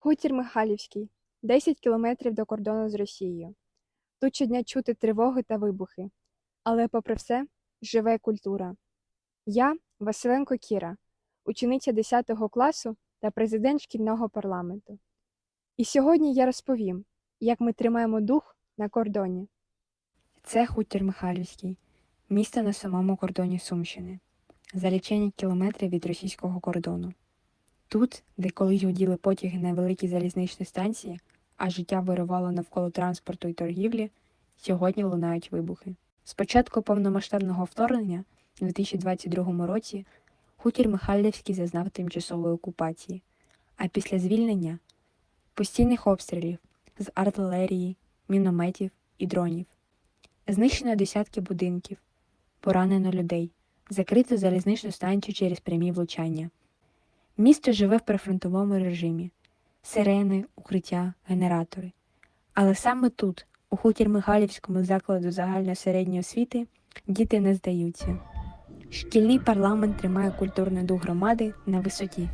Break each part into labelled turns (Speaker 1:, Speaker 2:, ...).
Speaker 1: Хутір Михайлівський, 10 кілометрів до кордону з Росією. Тут щодня чути тривоги та вибухи. Але, попри все, живе культура. Я Василенко Кіра, учениця 10 класу та президент шкільного парламенту. І сьогодні я розповім, як ми тримаємо дух на кордоні. Це хутір Михайлівський, місто на самому кордоні Сумщини, за лічені кілометрів від російського кордону. Тут, де колись гуділи потяги на великій залізничній станції, а життя вирувало навколо транспорту і торгівлі, сьогодні лунають вибухи. З початку повномасштабного вторгнення у 2022 році хутір Михайлівський зазнав тимчасової окупації, а після звільнення постійних обстрілів з артилерії, мінометів і дронів. Знищено десятки будинків, поранено людей, закрито залізничну станцію через прямі влучання. Місто живе в прифронтовому режимі сирени, укриття, генератори. Але саме тут, у хутір Михайлівському закладу загальної середньої освіти, діти не здаються. Шкільний парламент тримає культурний дух громади на висоті.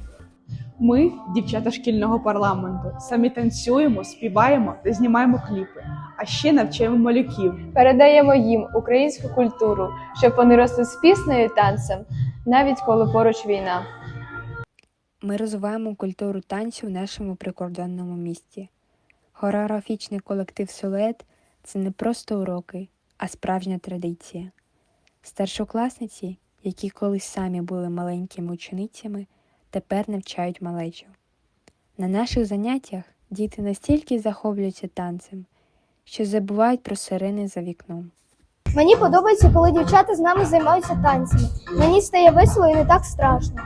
Speaker 2: Ми, дівчата шкільного парламенту, самі танцюємо, співаємо та знімаємо кліпи, а ще навчаємо малюків.
Speaker 3: Передаємо їм українську культуру, щоб вони росли з піснею і танцем, навіть коли поруч війна.
Speaker 1: Ми розвиваємо культуру танцю в нашому прикордонному місті. Хореографічний колектив Силует це не просто уроки, а справжня традиція. Старшокласниці, які колись самі були маленькими ученицями, тепер навчають малечу. На наших заняттях діти настільки захоплюються танцем, що забувають про сирени за вікном.
Speaker 4: Мені подобається, коли дівчата з нами займаються танцями. Мені стає весело і не так страшно.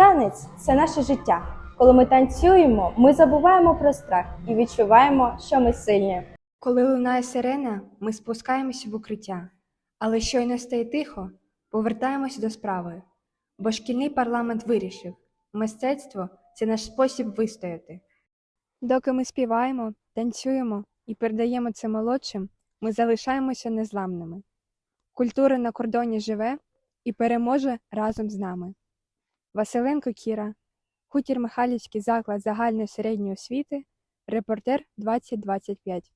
Speaker 5: Танець це наше життя. Коли ми танцюємо, ми забуваємо про страх і відчуваємо, що ми сильні.
Speaker 1: Коли лунає сирена, ми спускаємося в укриття, але щойно стає тихо, повертаємося до справи. Бо шкільний парламент вирішив, мистецтво це наш спосіб вистояти. Доки ми співаємо, танцюємо і передаємо це молодшим, ми залишаємося незламними. Культура на кордоні живе і переможе разом з нами. Василенко Кіра, Хутір Михайлівський заклад загальної середньої освіти, репортер 2025.